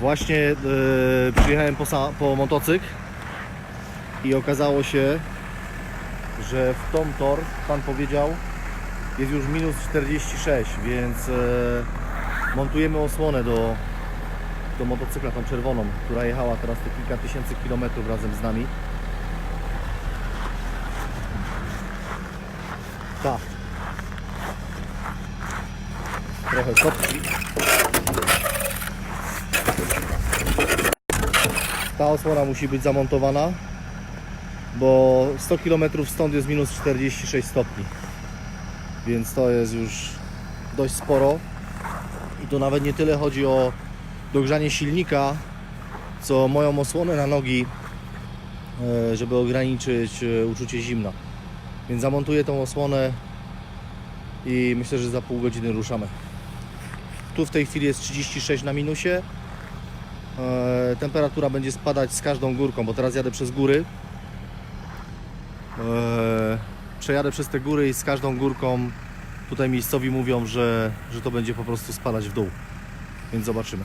Właśnie e, przyjechałem po, po motocykl i okazało się, że w tom tor, pan powiedział, jest już minus 46, więc e, montujemy osłonę do, do motocykla, tą czerwoną, która jechała teraz te kilka tysięcy kilometrów razem z nami. Ta. Trochę kopci. Ta osłona musi być zamontowana, bo 100 km stąd jest minus 46 stopni. Więc to jest już dość sporo. I to nawet nie tyle chodzi o dogrzanie silnika, co moją osłonę na nogi, e, żeby ograniczyć e, uczucie zimna. Więc zamontuję tą osłonę i myślę, że za pół godziny ruszamy. Tu w tej chwili jest 36 na minusie. E, temperatura będzie spadać z każdą górką, bo teraz jadę przez góry. E, przejadę przez te góry i z każdą górką tutaj miejscowi mówią, że, że to będzie po prostu spadać w dół. Więc zobaczymy.